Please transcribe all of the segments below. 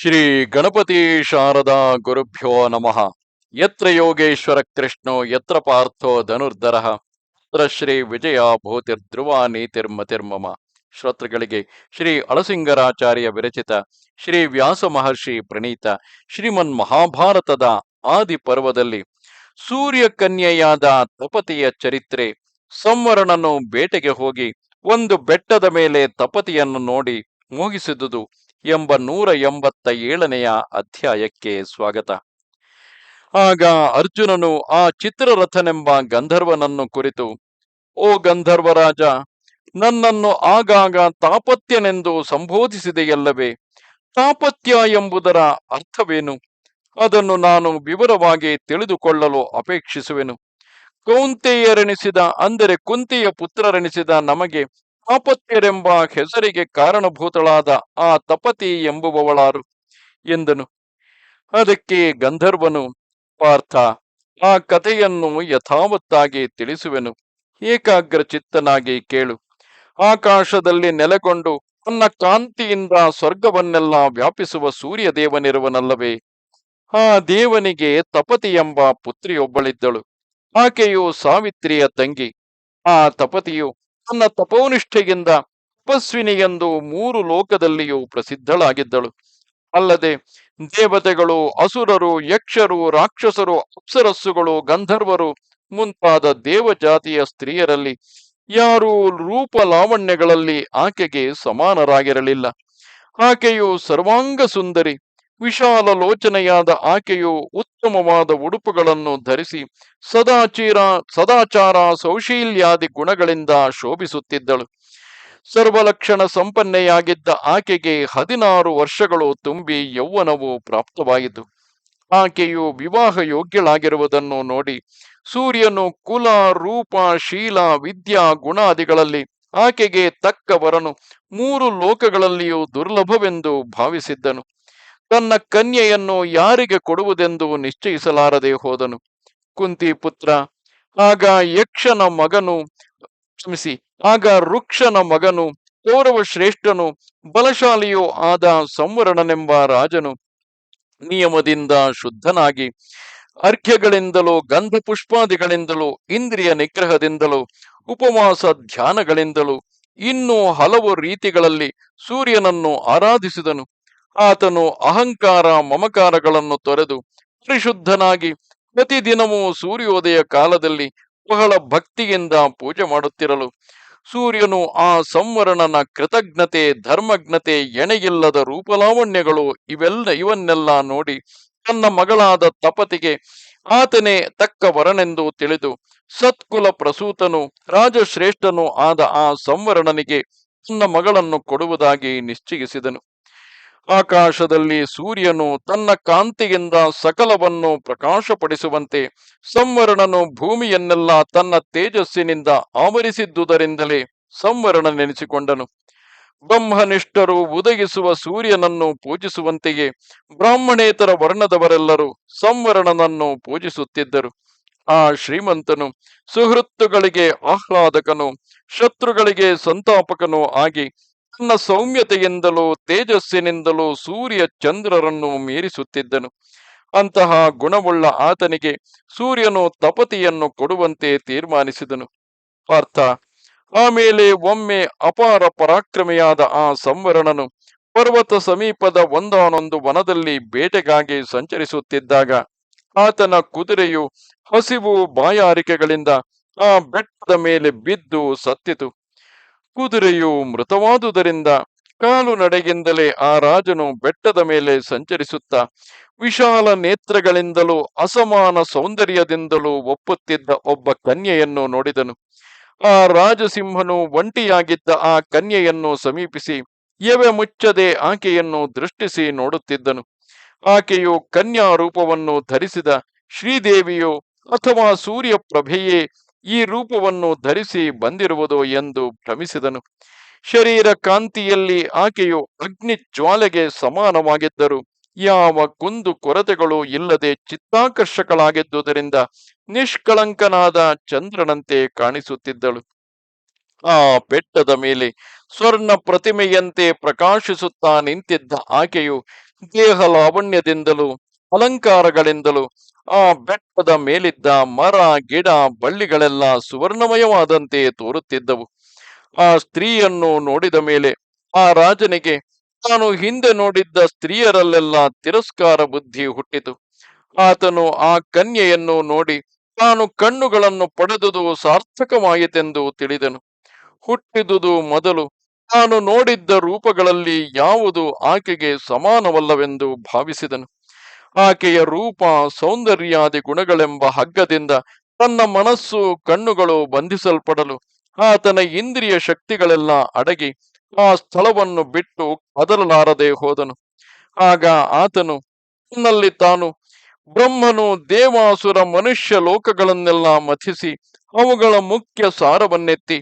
ಶ್ರೀ ಗಣಪತಿ ಶಾರದಾ ಗುರುಭ್ಯೋ ನಮಃ. ಯತ್ರ ಯೋಗೇಶ್ವರ ಕೃಷ್ಣೋ, ಯತ್ರ ಪಾರ್ಥೋ ಧನುರ್ಧರ. ತತ್ರ ಶ್ರೀ ವಿಜಯ ಭೂತಿರ್ಧ್ರುವ ನೀತಿರ್ಮತಿರ್ಮಮ ಶ್ರೋತೃಗಳಿಗೆ ಶ್ರೀ ಅಳಸಿಂಗರಾಚಾರ್ಯ ವಿರಚಿತ ಶ್ರೀ ವ್ಯಾಸ ಮಹರ್ಷಿ ಪ್ರಣೀತ ಶ್ರೀಮನ್ ಮಹಾಭಾರತದ ಆದಿ ಪರ್ವದಲ್ಲಿ ಸೂರ್ಯ ಕನ್ಯೆಯಾದ ತಪತಿಯ ಚರಿತ್ರೆ ಸಂವರಣನು ಬೇಟೆಗೆ ಹೋಗಿ ಒಂದು ಬೆಟ್ಟದ ಮೇಲೆ ತಪತಿಯನ್ನು ನೋಡಿ ಮೋಹಿಸಿದುದು. ಎಂಬ ನೂರ ಎಂಬತ್ತ ಏಳನೆಯ ಅಧ್ಯಾಯಕ್ಕೆ ಸ್ವಾಗತ. ಆಗ ಅರ್ಜುನನು ಆ ಚಿತ್ರರಥನೆಂಬ ಗಂಧರ್ವನನ್ನು ಕುರಿತು, ಓ ಗಂಧರ್ವರಾಜ, ನನ್ನನ್ನು ಆಗಾಗ ತಾಪತ್ಯನೆಂದು ಸಂಬೋಧಿಸಿದೆಯಲ್ಲವೇ? ತಾಪತ್ಯ ಎಂಬುದರ ಅರ್ಥವೇನು? ಅದನ್ನು ನಾನು ವಿವರವಾಗಿ ತಿಳಿದುಕೊಳ್ಳಲು ಅಪೇಕ್ಷಿಸುವೆನು. ಕೌಂತೆಯರೆನಿಸಿದ, ಅಂದರೆ ಕುಂತಿಯ ಪುತ್ರರೆನಿಸಿದ ನಮಗೆ ತಾಪತ್ಯರೆಂಬ ಹೆಸರಿಗೆ ಕಾರಣಭೂತಳಾದ ಆ ತಪತಿ ಎಂಬುವವಳಾರು ಎಂದನು. ಅದಕ್ಕೆ ಗಂಧರ್ವನು, ಪಾರ್ಥ, ಆ ಕಥೆಯನ್ನು ಯಥಾವತ್ತಾಗಿ ತಿಳಿಸುವೆನು. ಏಕಾಗ್ರ ಚಿತ್ತನಾಗಿ ಕೇಳು. ಆಕಾಶದಲ್ಲಿ ನೆಲೆಗೊಂಡು ತನ್ನ ಕಾಂತಿಯಿಂದ ಸ್ವರ್ಗವನ್ನೆಲ್ಲ ವ್ಯಾಪಿಸುವ ಸೂರ್ಯ ದೇವನಿರುವನಲ್ಲವೇ ಆ ದೇವನಿಗೆ ತಪತಿ ಎಂಬ ಪುತ್ರಿಯೊಬ್ಬಳಿದ್ದಳು. ಆಕೆಯು ಸಾವಿತ್ರಿಯ ತಂಗಿ. ಆ ತಪತಿಯು ತನ್ನ ತಪೋನಿಷ್ಠೆಯಿಂದ ತಪಸ್ವಿನಿಯೆಂದು ಮೂರು ಲೋಕದಲ್ಲಿಯೂ ಪ್ರಸಿದ್ಧಳಾಗಿದ್ದಳು. ಅಲ್ಲದೆ ದೇವತೆಗಳು, ಅಸುರರು, ಯಕ್ಷರು, ರಾಕ್ಷಸರು, ಅಪ್ಸರಸ್ಸುಗಳು, ಗಂಧರ್ವರು ಮುಂತಾದ ದೇವಜಾತಿಯ ಸ್ತ್ರೀಯರಲ್ಲಿ ಯಾರೂ ರೂಪ ಲಾವಣ್ಯಗಳಲ್ಲಿ ಆಕೆಗೆ ಸಮಾನರಾಗಿರಲಿಲ್ಲ. ಆಕೆಯು ಸರ್ವಾಂಗ ಸುಂದರಿ ವಿಶಾಲ ಲೋಚನೆಯಾದ ಆಕೆಯು ಉತ್ತಮವಾದ ಉಡುಪುಗಳನ್ನು ಧರಿಸಿ ಸದಾಚೀರ, ಸದಾಚಾರ ಸೌಶೀಲ್ಯಾದಿ ಗುಣಗಳಿಂದ ಶೋಭಿಸುತ್ತಿದ್ದಳು. ಸರ್ವಲಕ್ಷಣ ಸಂಪನ್ನೆಯಾಗಿದ್ದ ಆಕೆಗೆ ಹದಿನಾರು ವರ್ಷಗಳು ತುಂಬಿ ಯೌವನವು ಪ್ರಾಪ್ತವಾಯಿತು. ಆಕೆಯು ವಿವಾಹ ಯೋಗ್ಯಳಾಗಿರುವುದನ್ನು ನೋಡಿ ಸೂರ್ಯನು ಕುಲ, ರೂಪ, ಶೀಲ, ವಿದ್ಯಾ ಗುಣಾದಿಗಳಲ್ಲಿ ಆಕೆಗೆ ತಕ್ಕ ವರನು ಮೂರು ಲೋಕಗಳಲ್ಲಿಯೂ ದುರ್ಲಭವೆಂದು ಭಾವಿಸಿದ್ದನು. ತನ್ನ ಕನ್ಯೆಯನ್ನು ಯಾರಿಗೆ ಕೊಡುವುದೆಂದು ನಿಶ್ಚಯಿಸಲಾರದೆ ಹೋದನು. ಕುಂತಿ ಪುತ್ರ, ಆಗ ಯಕ್ಷನ ಮಗನು, ಕ್ಷಮಿಸಿ, ಆಗ ವೃಕ್ಷನ ಮಗನು ಕೌರವ ಶ್ರೇಷ್ಠನು ಬಲಶಾಲಿಯೂ ಆದ ಸಂವರಣನೆಂಬ ರಾಜನು ನಿಯಮದಿಂದ ಶುದ್ಧನಾಗಿ, ಅರ್ಘ್ಯಗಳಿಂದಲೂ ಗಂಧ ಪುಷ್ಪಾದಿಗಳಿಂದಲೂ ಇಂದ್ರಿಯ ನಿಗ್ರಹದಿಂದಲೂ, ಉಪವಾಸ ಧ್ಯಾನಗಳಿಂದಲೂ, ಇನ್ನೂ ಹಲವು ರೀತಿಗಳಲ್ಲಿ ಸೂರ್ಯನನ್ನು ಆರಾಧಿಸಿದನು. ಆತನು ಅಹಂಕಾರ ಮಮಕಾರಗಳನ್ನು ತೊರೆದು ಪರಿಶುದ್ಧನಾಗಿ ಪ್ರತಿದಿನವೂ ಸೂರ್ಯೋದಯ ಕಾಲದಲ್ಲಿ ಬಹಳ ಭಕ್ತಿಯಿಂದ ಪೂಜೆ ಮಾಡುತ್ತಿರಲು. ಸೂರ್ಯನು ಆ ಸಂವರಣನ ಕೃತಜ್ಞತೆ, ಧರ್ಮಜ್ಞತೆ, ಎಣೆಯಿಲ್ಲದ ರೂಪಲಾವಣ್ಯಗಳು ಇವೆಲ್ಲ ಇವನ್ನೆಲ್ಲ ನೋಡಿ ತನ್ನ ಮಗಳಾದ ತಪತಿಗೆ ಆತನೇ ತಕ್ಕ ವರನೆಂದು ತಿಳಿದು ಸತ್ಕುಲ ಪ್ರಸೂತನು, ರಾಜಶ್ರೇಷ್ಠನು ಆದ ಆ ಸಂವರಣನಿಗೆ ತನ್ನ ಮಗಳನ್ನು ಕೊಡುವುದಾಗಿ ನಿಶ್ಚಯಿಸಿದನು. ಆಕಾಶದಲ್ಲಿ ಸೂರ್ಯನು ತನ್ನ ಕಾಂತಿಯಿಂದ ಸಕಲವನ್ನು ಪ್ರಕಾಶಪಡಿಸುವಂತೆ ಸಂವರಣನು ಭೂಮಿಯನ್ನೆಲ್ಲ ತನ್ನ ತೇಜಸ್ಸಿನಿಂದ ಆವರಿಸಿದ್ದುದರಿಂದಲೇ ಸಂವರಣನೆನಿಸಿಕೊಂಡನು ಬ್ರಹ್ಮನಿಷ್ಠರು ಉದಗಿಸುವ ಸೂರ್ಯನನ್ನು ಪೂಜಿಸುವಂತೆಯೇ ಬ್ರಾಹ್ಮಣೇತರ ವರ್ಣದವರೆಲ್ಲರೂ ಸಂವರಣನನ್ನು ಪೂಜಿಸುತ್ತಿದ್ದರು. ಆ ಶ್ರೀಮಂತನು ಸುಹೃತ್ತುಗಳಿಗೆ ಆಹ್ಲಾದಕನು, ಶತ್ರುಗಳಿಗೆ ಸಂತಾಪಕನೂ ಆಗಿ ತನ್ನ ಸೌಮ್ಯತೆಯಿಂದಲೂ ತೇಜಸ್ಸಿನಿಂದಲೂ ಸೂರ್ಯ ಚಂದ್ರರನ್ನು ಮೀರಿಸುತ್ತಿದ್ದನು. ಅಂತಹ ಗುಣವುಳ್ಳ ಆತನಿಗೆ ಸೂರ್ಯನು ತಪತಿಯನ್ನು ಕೊಡುವಂತೆ ತೀರ್ಮಾನಿಸಿದನು. ಅರ್ಥ ಆಮೇಲೆ ಒಮ್ಮೆ ಅಪಾರ ಪರಾಕ್ರಮಿಯಾದ ಆ ಸಂವರಣನು ಪರ್ವತ ಸಮೀಪದ ಒಂದಾನೊಂದು ವನದಲ್ಲಿ ಬೇಟೆಗಾಗಿ ಸಂಚರಿಸುತ್ತಿದ್ದಾಗ ಆತನ ಕುದುರೆಯು ಹಸಿವು ಬಾಯಾರಿಕೆಗಳಿಂದ ಆ ಬೆಟ್ಟದ ಮೇಲೆ ಬಿದ್ದು ಸತ್ತಿತು. ಕುದುರೆಯು ಮೃತವಾದುದರಿಂದ ಕಾಲು ನಡೆಗಿಂದಲೇ ಆ ರಾಜನು ಬೆಟ್ಟದ ಮೇಲೆ ಸಂಚರಿಸುತ್ತಾ ವಿಶಾಲ ನೇತ್ರಗಳಿಂದಲೂ ಅಸಮಾನ ಸೌಂದರ್ಯದಿಂದಲೂ ಒಪ್ಪುತ್ತಿದ್ದ ಒಬ್ಬ ಕನ್ಯೆಯನ್ನು ನೋಡಿದನು. ಆ ರಾಜಸಿಂಹನು ಒಂಟಿಯಾಗಿದ್ದ ಆ ಕನ್ಯೆಯನ್ನು ಸಮೀಪಿಸಿ ಎವೆ ಮುಚ್ಚದೆ ಆಕೆಯನ್ನು ದೃಷ್ಟಿಸಿ ನೋಡುತ್ತಿದ್ದನು. ಆಕೆಯು ಕನ್ಯಾ ರೂಪವನ್ನು ಧರಿಸಿದ ಶ್ರೀದೇವಿಯೋ ಅಥವಾ ಸೂರ್ಯ ಪ್ರಭೆಯೇ ಈ ರೂಪವನ್ನು ಧರಿಸಿ ಬಂದಿರುವುದು ಎಂದು ಭ್ರಮಿಸಿದನು. ಶರೀರ ಕಾಂತಿಯಲ್ಲಿ ಆಕೆಯು ಅಗ್ನಿ ಜ್ವಾಲೆಗೆ ಸಮಾನವಾಗಿದ್ದರು. ಯಾವ ಕುಂದು ಕೊರತೆಗಳು ಇಲ್ಲದೆ ಚಿತ್ತಾಕರ್ಷಕಳಾಗಿದ್ದುದರಿಂದ ನಿಷ್ಕಳಂಕನಾದ ಚಂದ್ರನಂತೆ ಕಾಣಿಸುತ್ತಿದ್ದಳು. ಆ ಬೆಟ್ಟದ ಮೇಲೆ ಸ್ವರ್ಣ ಪ್ರತಿಮೆಯಂತೆ ಪ್ರಕಾಶಿಸುತ್ತಾ ನಿಂತಿದ್ದ ಆಕೆಯು ದೇಹ ಲಾವಣ್ಯದಿಂದಲೂ ಅಲಂಕಾರಗಳಿಂದಲೂ ಆ ಬೆಟ್ಟದ ಮೇಲಿದ್ದ ಮರ, ಗಿಡ, ಬಳ್ಳಿಗಳೆಲ್ಲ ಸುವರ್ಣಮಯವಾದಂತೆ ತೋರುತ್ತಿದ್ದವು. ಆ ಸ್ತ್ರೀಯನ್ನು ನೋಡಿದ ಮೇಲೆ ಆ ರಾಜನಿಗೆ ತಾನು ಹಿಂದೆ ನೋಡಿದ್ದ ಸ್ತ್ರೀಯರಲ್ಲೆಲ್ಲ ತಿರಸ್ಕಾರ ಬುದ್ಧಿ ಹುಟ್ಟಿತು. ಆತನು ಆ ಕನ್ಯೆಯನ್ನು ನೋಡಿ ತಾನು ಕಣ್ಣುಗಳನ್ನು ಪಡೆದುದು ಸಾರ್ಥಕವಾಯಿತೆಂದು ತಿಳಿದನು. ಹುಟ್ಟಿದುದು ಮೊದಲು ತಾನು ನೋಡಿದ್ದ ರೂಪಗಳಲ್ಲಿ ಯಾವುದು ಆಕೆಗೆ ಸಮಾನವಲ್ಲವೆಂದು ಭಾವಿಸಿದನು. ಆಕೆಯ ರೂಪ, ಸೌಂದರ್ಯಾದಿ ಗುಣಗಳೆಂಬ ಹಗ್ಗದಿಂದ ತನ್ನ ಮನಸ್ಸು, ಕಣ್ಣುಗಳು ಬಂಧಿಸಲ್ಪಡಲು ಆತನ ಇಂದ್ರಿಯ ಶಕ್ತಿಗಳೆಲ್ಲ ಅಡಗಿ ಆ ಸ್ಥಳವನ್ನು ಬಿಟ್ಟು ಕದಲಾರದೆ ಹೋದನು. ಆಗ ಆತನು ತನ್ನಲ್ಲಿ ತಾನು ಬ್ರಹ್ಮನು, ದೇವಾಸುರ, ಮನುಷ್ಯ ಲೋಕಗಳನ್ನೆಲ್ಲ ಮಥಿಸಿ ಅವುಗಳ ಮುಖ್ಯ ಸಾರವನ್ನೆತ್ತಿ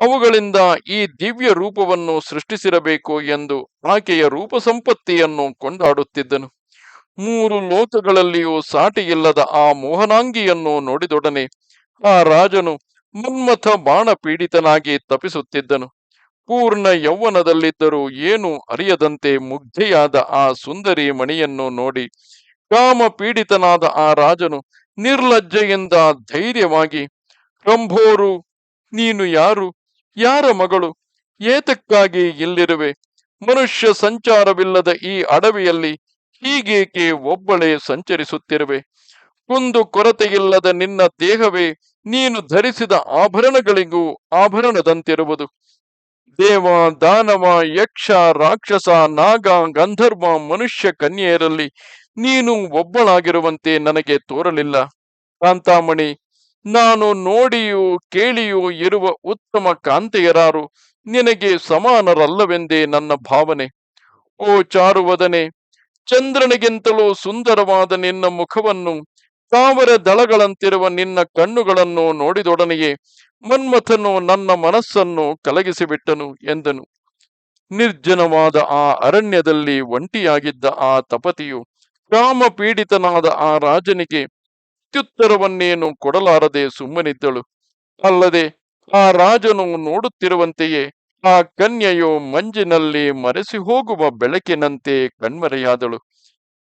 ಅವುಗಳಿಂದ ಈ ದಿವ್ಯ ರೂಪವನ್ನು ಸೃಷ್ಟಿಸಿರಬೇಕು ಎಂದು ಆಕೆಯ ರೂಪ ಸಂಪತ್ತಿಯನ್ನು ಕೊಂಡಾಡುತ್ತಿದ್ದನು. ಮೂರು ಲೋಕಗಳಲ್ಲಿಯೂ ಸಾಟಿಯಿಲ್ಲದ ಆ ಮೋಹನಾಂಗಿಯನ್ನು ನೋಡಿದೊಡನೆ ಆ ರಾಜನು ಮನ್ಮಥ ಬಾಣ ಪೀಡಿತನಾಗಿ ತಪಿಸುತ್ತಿದ್ದನು. ಪೂರ್ಣ ಯೌವನದಲ್ಲಿದ್ದರೂ ಏನು ಅರಿಯದಂತೆ ಮುಗ್ಧೆಯಾದ ಆ ಸುಂದರಿ ಮಣಿಯನ್ನು ನೋಡಿ ಕಾಮ ಪೀಡಿತನಾದ ಆ ರಾಜನು ನಿರ್ಲಜ್ಜೆಯಿಂದ ಧೈರ್ಯವಾಗಿ, ರಂಭೋರು, ನೀನು ಯಾರು? ಯಾರ ಮಗಳು? ಏತಕ್ಕಾಗಿ ಇಲ್ಲಿರುವೆ? ಮನುಷ್ಯ ಸಂಚಾರವಿಲ್ಲದ ಈ ಅಡವಿಯಲ್ಲಿ ಹೀಗೇಕೆ ಒಬ್ಬಳೇ ಸಂಚರಿಸುತ್ತಿರುವೆ? ಕುಂದು ಕೊರತೆಯಿಲ್ಲದ ನಿನ್ನ ದೇಹವೇ, ನೀನು ಧರಿಸಿದ ಆಭರಣಗಳಿಗೂ ಆಭರಣದಂತಿರುವುದು. ದೇವ, ದಾನವ, ಯಕ್ಷ, ರಾಕ್ಷಸ, ನಾಗ, ಗಂಧರ್ವ, ಮನುಷ್ಯ ಕನ್ಯೆಯರಲ್ಲಿ ನೀನು ಒಬ್ಬಳಾಗಿರುವಂತೆ ನನಗೆ ತೋರಲಿಲ್ಲ. ಕಾಂತಾಮಣಿ, ನಾನು ನೋಡಿಯೂ ಕೇಳಿಯೂ ಇರುವ ಉತ್ತಮ ಕಾಂತೆಯರಾರು ನಿನಗೆ ಸಮಾನರಲ್ಲವೆಂದೇ ನನ್ನ ಭಾವನೆ. ಓ ಚಾರುವದನೆ ಚಂದ್ರನಿಗಿಂತಲೂ ಸುಂದರವಾದ ನಿನ್ನ ಮುಖವನ್ನು, ತಾವರ ದಳಗಳಂತಿರುವ ನಿನ್ನ ಕಣ್ಣುಗಳನ್ನು ನೋಡಿದೊಡನೆಯೇ ಮನ್ಮಥನು ನನ್ನ ಮನಸ್ಸನ್ನು ಕಲಗಿಸಿಬಿಟ್ಟನು ಎಂದನು. ನಿರ್ಜನವಾದ ಆ ಅರಣ್ಯದಲ್ಲಿ ಒಂಟಿಯಾಗಿದ್ದ ಆ ತಪತಿಯು ಕಾಮ ಪೀಡಿತನಾದ ಆ ರಾಜನಿಗೆ ಅತ್ಯುತ್ತರವನ್ನೇನು ಕೊಡಲಾರದೆ ಸುಮ್ಮನಿದ್ದಳು. ಅಲ್ಲದೆ ಆ ರಾಜನು ನೋಡುತ್ತಿರುವಂತೆಯೇ ಆ ಕನ್ಯೆಯು ಮಂಜಿನಲ್ಲಿ ಮರೆಸಿ ಹೋಗುವ ಬೆಳಕಿನಂತೆ ಕಣ್ಮರೆಯಾದಳು.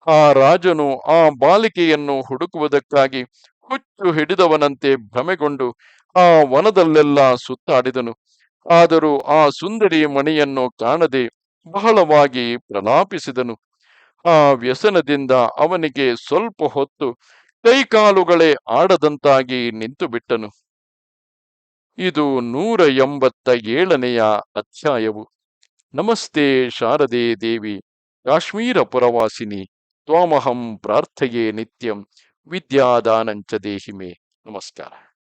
ಆ ರಾಜನು ಆ ಬಾಲಿಕೆಯನ್ನು ಹುಡುಕುವುದಕ್ಕಾಗಿ ಹುಚ್ಚು ಹಿಡಿದವನಂತೆ ಭ್ರಮೆಗೊಂಡು ಆ ವನದಲ್ಲೆಲ್ಲ ಸುತ್ತಾಡಿದನು. ಆದರೂ ಆ ಸುಂದರಿ ಮಣಿಯನ್ನು ಕಾಣದೆ ಬಹಳವಾಗಿ ಪ್ರಲಾಪಿಸಿದನು. ಆ ವ್ಯಸನದಿಂದ ಅವನಿಗೆ ಸ್ವಲ್ಪ ಹೊತ್ತು ಕೈಕಾಲುಗಳೇ ಆಡದಂತಾಗಿ ನಿಂತು ಬಿಟ್ಟನು ಇದು ನೂರ ಎಂಬತ್ತ ಏಳನೆಯ ಅಧ್ಯಾಯವು. ನಮಸ್ತೆ ಶಾರದೆ ದೇವಿ, ಕಾಶ್ಮೀರ ಪುರವಾಸಿನಿ, ತ್ವಾಮಹಂ ಪ್ರಾರ್ಥೆಯೇ ನಿತ್ಯಂ, ವಿದ್ಯಾದಾನಂಚ ದೇಹಿಮೆ. ನಮಸ್ಕಾರ.